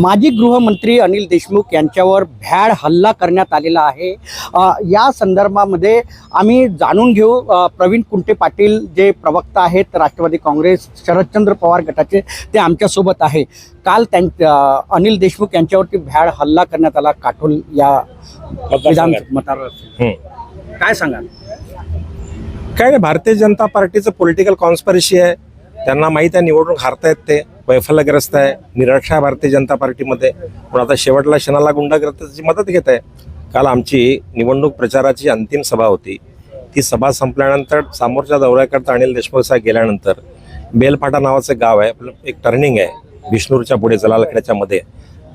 माजी गृहमंत्री अनिल देशमुख यांच्यावर भ्याड हल्ला करण्यात आलेला आहे. या संदर्भामध्ये आम्ही जाणून घेऊ प्रवीण कुंटे पाटील जे प्रवक्ता आहेत राष्ट्रवादी काँग्रेस शरदचंद्र पवार गटाचे ते आमच्यासोबत आहे. काल त्यां अनिल देशमुख यांच्यावरती भ्याड हल्ला करण्यात आला काटोल या विधान मतदार काय सांगाल? काय नाही भारतीय जनता पार्टीचं पॉलिटिकल कॉन्स्परसी आहे. त्यांना माहीत आहे निवडणूक हारतायत ते. वैफल्यग्रस्त आहे. निराशा भारतीय जनता पार्टीमध्ये. पण आता शेवटला क्षणाला गुंडाग्रस्ताची मदत घेत आहे. काल आमची निवडणूक प्रचाराची अंतिम सभा होती. ती सभा संपल्यानंतर समोरच्या दौऱ्याकरता अनिल देशमुख साहेब गेल्यानंतर बेलफाटा नावाचं गाव आहे. आपलं एक टर्निंग आहे. विष्णूरच्या पुढे जलालखेड्याच्या मध्ये.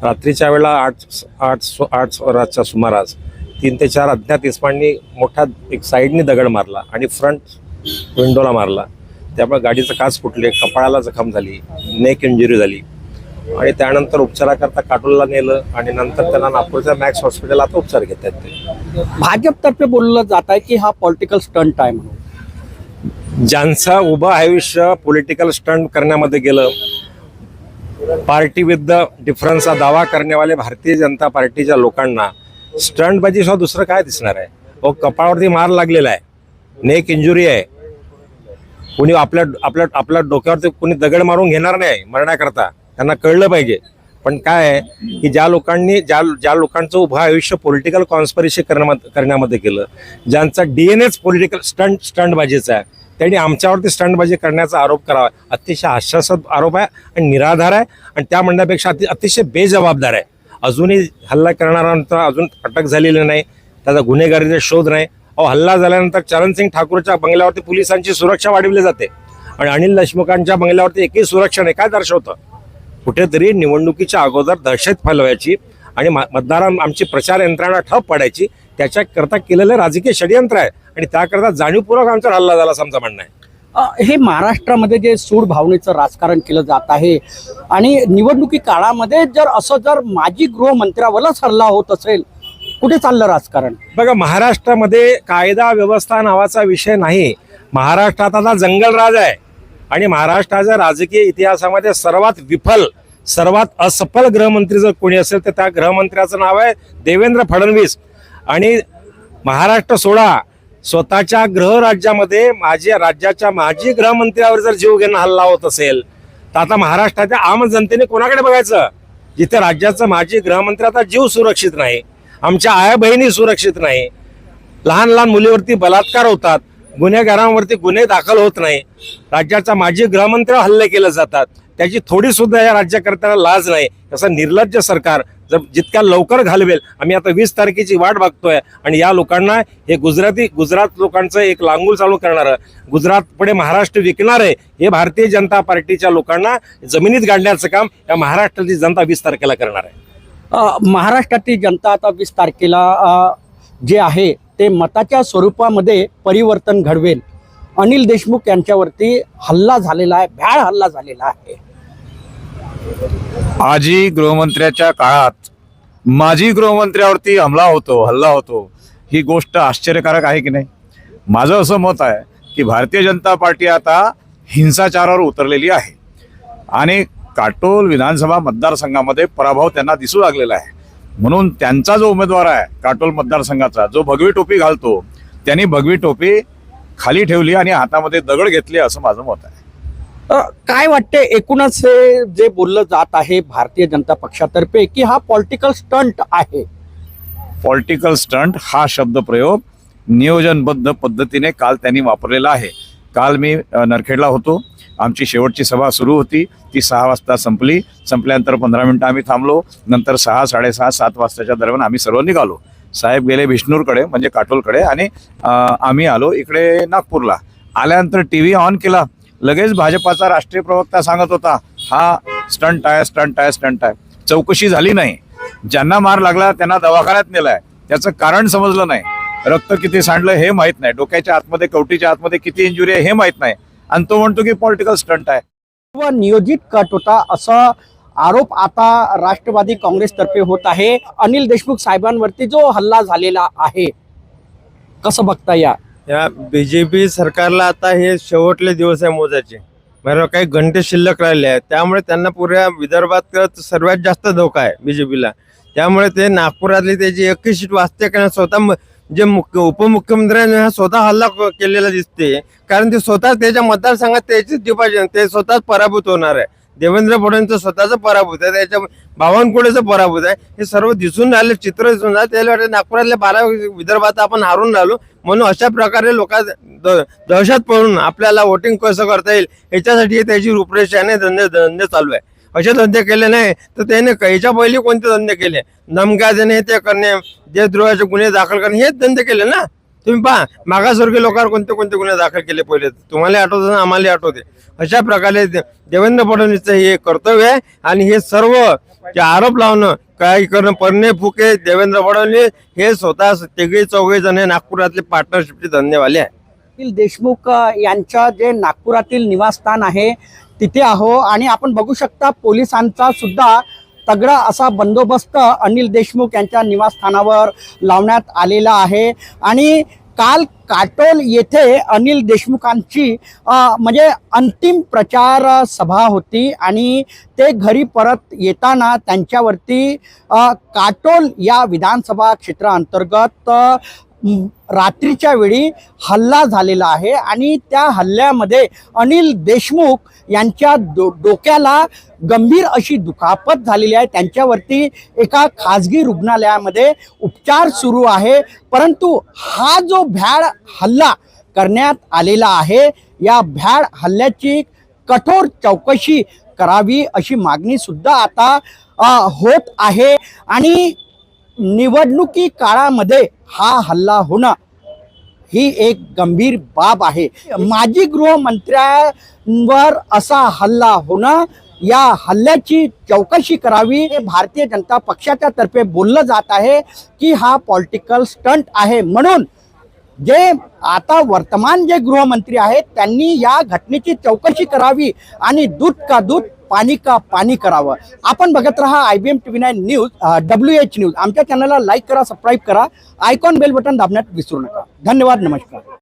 रात्रीच्या वेळेला आठ आठ आठ स्वराजच्या सुमारास तीन ते चार अज्ञात इस्मांनी मोठा एक साईडनी दगड मारला आणि फ्रंट विंडोला मारला. त्यामुळे गाडीचं काच फुटले कपाळाला जखम झाली नेक इंजुरी झाली. आणि त्यानंतर उपचाराकरता काटोलला नेलं आणि नंतर त्यांना नागपूरच्या मॅक्स हॉस्पिटल आता उपचार घेत आहेत ते. भाजपतर्फे बोललं जात आहे की हा पॉलिटिकल स्टंट आहे म्हणून. ज्यांचं उभं आयुष्य पॉलिटिकल स्टंट करण्यामध्ये गेलं पार्टी विथ डिफरन्सचा दावा करण्यावाले भारतीय जनता पार्टीच्या लोकांना स्टंटबाजी शिवाय दुसरं काय दिसणार आहे? अहो कपाळावरती मार लागलेला आहे. नेक इंजुरी आहे. कोणी आपल्या आपल्या आपल्या डोक्यावरती कोणी दगड मारून घेणार नाही मरण्याकरता त्यांना कळलं पाहिजे. पण काय आहे की ज्या लोकांनी ज्या ज्या लोकांचं उभं आयुष्य पॉलिटिकल कॉन्स्परेसी करण्यामध्ये करण्यामध्ये केलं ज्यांचा D N H political stunt स्टंटबाजीचा आहे त्यांनी आमच्यावरती स्टंटबाजी करण्याचा आरोप करावा. अतिशय हास्यास्पद आरोप आहे आणि निराधार आहे आणि त्या म्हणण्यापेक्षा अति अतिशय बेजबाबदार आहे. अजूनही हल्ला करणाऱ्यांचा अजून अटक झालेली नाही. त्याचा गुन्हेगारीचा शोध नाही. अहो हल्ला झाल्यानंतर चरणसिंग ठाकूरच्या बंगल्यावरती पोलिसांची सुरक्षा वाढवली जाते. आणि अनिल देशमुखांच्या बंगल्यावरती एकही सुरक्षा नाही. काय दर्शवतं? कुठेतरी निवडणुकीच्या अगोदर दहशत फैलवायची आणि मतदारां आमची प्रचार यंत्रणा ठप पडायची. त्याच्याकरता केलेलं राजकीय षडयंत्र आहे. आणि त्याकरता जाणीवपूर्वक आमचा हल्ला झाला असं आमचं म्हणणं आहे. हे महाराष्ट्रामध्ये जे सूड भावनेचं राजकारण केलं जात आहे आणि निवडणुकी काळामध्ये जर असं जर माजी गृहमंत्र्यावरच हल्ला होत असेल कुठे चाललं राजकारण? बघा महाराष्ट्रामध्ये कायदा व्यवस्था नावाचा विषय नाही. महाराष्ट्रात आता जंगलराज आहे. आणि महाराष्ट्राच्या राजकीय इतिहासामध्ये सर्वात विफल सर्वात असफल गृहमंत्री जर कोणी असेल तर त्या गृहमंत्र्याचं नाव आहे देवेंद्र फडणवीस. आणि महाराष्ट्र सोडा स्वतःच्या गृहराज्यामध्ये माझ्या राज्याच्या माजी गृहमंत्र्यावर जर जीव घेणं हल्ला होत असेल तर आता महाराष्ट्राच्या आम जनतेने कोणाकडे बघायचं? जिथे राज्याचं माजी गृहमंत्री आता जीव सुरक्षित नाही. आमच्या आया बहिणी सुरक्षित नाही. लहान लहान मुलीवरती बलात्कार होतात. गुन्हेगारांवरती गुन्हे दाखल होत नाही. राज्याचा माजी गृहमंत्री हल्ले केले जातात. त्याची थोडी सुद्धा या राज्यकर्त्याला लाज नाही. असं निर्लज्ज सरकार जर जितक्या लवकर घालवेल आम्ही आता वीस तारखेची वाट बघतोय. आणि या लोकांना हे गुजराती गुजरात लोकांचं एक लांगूल चालू करणारं गुजरात पुढे महाराष्ट्र विकणार आहे हे भारतीय जनता पार्टीच्या लोकांना जमिनीत गाडण्याचं काम या महाराष्ट्राची जनता वीस तारखेला करणार आहे. महाराष्ट्रातील जनता आता वीस तारखेला जे आहे ते मताच्या स्वरूपामध्ये परिवर्तन घडवेल. अनिल देशमुख यांच्यावरती हल्ला झालेला आहे भ्याड हल्ला झालेला आहे. आजी गृहमंत्र्याच्या काळात माजी गृहमंत्र्यावरती हमला होतो हल्ला होतो ही गोष्ट आश्चर्यकारक आहे की नाही? माझं असं मत आहे की भारतीय जनता पार्टी आता हिंसाचारावर उतरलेली आहे. आणि काटोल विधानसभा मतदारसंघामध्ये पराभव त्यांना दिसू लागलेला आहे. म्हणून त्यांचा जो उमेदवार आहे काटोल मतदारसंघाचा जो भगवी टोपी घालतो त्यांनी भगवी टोपी खाली ठेवली आणि हातामध्ये दगड घेतले असं माझं मत आहे. काय वाटते एकूणच हे जे बोललं जात आहे भारतीय जनता पक्षातर्फे की हा पॉलिटिकल स्टंट आहे? पॉलिटिकल स्टंट हा शब्दप्रयोग नियोजनबद्ध पद्धतीने काल त्यांनी वापरलेला आहे. काल मी नरखेडला होतो. आमची शेवटची सभा सुरू होती. ती सहा वाजता संपली. संपल्यानंतर पंधरा मिनटं आम्ही थांबलो. नंतर सहा साडेसहा सात वाजताच्या दरम्यान आम्ही सर्व निघालो. साहेब गेले विष्णूरकडे म्हणजे काटोलकडे आणि आम्ही आलो इकडे नागपूरला. आल्यानंतर टी व्ही ऑन केला. लगेच भाजपाचा राष्ट्रीय प्रवक्ता सांगत होता हा स्टंट आहे स्टंट आहे स्टंट आहे. चौकशी झाली नाही. ज्यांना मार लागला त्यांना दवाखान्यात नेलाय. त्याचं कारण समजलं नाही. रक्त किती सांडलं हे माहीत नाही. डोक्याच्या आतमध्ये कवटीच्या आतमध्ये किती इंजुरी आहे हे माहीत नाही. आणि तो म्हणतो की पॉलिटिकल स्टंट आहे. व नियोजित कट होता असा आरोप आता राष्ट्रवादी काँग्रेसतर्फे होत आहे. अनिल देशमुख साहेबांवरती जो हल्ला झालेला आहे कसं बघता या? या बीजेपी सरकारला आता हे शेवटले दिवस आहे मोजाचे बरोबर म्हणजे काही घंटे शिल्लक राहिले आहेत. त्यामुळे त्यांना पुऱ्या विदर्भात सर्वात जास्त धोका आहे बीजेपीला. त्यामुळे ते नागपुरातली त्याची एकही सीट वाचते कारण स्वतः जे मुख्य उपमुख्यमंत्र्यांनी हा स्वतः हल्ला केलेला दिसते. कारण ते स्वतः त्याच्या मतदारसंघात त्याचीच डिपॉझिट ते स्वतःच पराभूत होणार आहे. देवेंद्र फडणवीस स्वतःच पराभूत आहे त्याच्या बावनकुळेचं पराभूत आहे. हे सर्व दिसून राहिले चित्र दिसून राहिले. त्याला वाटतं नागपुरातल्या बारा विदर्भात आपण हारून राहिलो. म्हणून अशा प्रकारे लोक दहशत पडून आपल्याला वोटिंग कसं करता येईल याच्यासाठी त्याची रूपरेषा आणि धंदे धंदे चालू आहे. असे धंदे केले नाही तर त्याने याच्या पहिले कोणते धंदे केले? नमक्या देणे ते करणे देशद्रोहाचे गुन्हे दाखल करणे हेच धंदे केले ना? तुम्ही पहा मागासवर्गीय लोकांवर कोणते कोणते गुन्हे दाखल केले पहिले? तुम्हाला आठवत ना आम्हाला आठवते. अशा प्रकारे दे- देवेंद्र फडणवीसचं हे कर्तव्य आहे आणि हे सर्व जे आरोप लावणं काही करणं परणे फुके देवेंद्र फडणवीस हे स्वतः तिघे चौघे जण हे नागपुरातले पार्टनरशिपचे धंदेवाले आहे देशमुख यांच्या जे नागपुरातील निवासस्थान आहे तिथे आहो आणि आपण बघू शकता पोलिसांचा सुद्धा तगडा असा बंदोबस्त अनिल देशमुख यांच्या निवासस्थानावर लावण्यात आलेला आहे. आणि काल काटोल येथे अनिल देशमुखांची म्हणजे अंतिम प्रचार सभा होती आणि ते घरी परत येताना त्यांच्यावरती काटोल या विधानसभा क्षेत्राअंतर्गत रात्रीच्या वेळी हल्ला झालेला आहे. आणि त्या हल्ल्यामध्ये अनिल देशमुख यांच्या डो डोक्याला गंभीर अशी दुखापत झालेली आहे. त्यांच्यावरती एका खाजगी रुग्णालयामध्ये उपचार सुरू आहे. परंतु हा जो भ्याड हल्ला करण्यात आलेला आहे या भ्याड हल्ल्याची कठोर चौकशी करावी अशी मागणी सुद्धा आता होत आहे. आणि निवडणुकी काळामध्ये हा हल्ला होणं ही एक गंभीर बाब आहे. माजी गृहमंत्र्यांवर असा हल्ला होणं या हल्ल्याची चौकशी करावी हे भारतीय जनता पक्षाच्या तर्फे बोललं जात आहे की हा पॉलिटिकल स्टंट आहे. म्हणून जे आता वर्तमान जे गृहमंत्री आहेत त्यांनी या घटनेची चौकशी करावी आणि दूध का दूध पाणी का पाणी करावं? आपण बघत राहा I B M T V nine news W H news आमच्या चॅनलला लाईक करा सबस्क्राईब करा. आयकॉन बेल बटन दाबण्यात विसरू नका. धन्यवाद नमस्कार.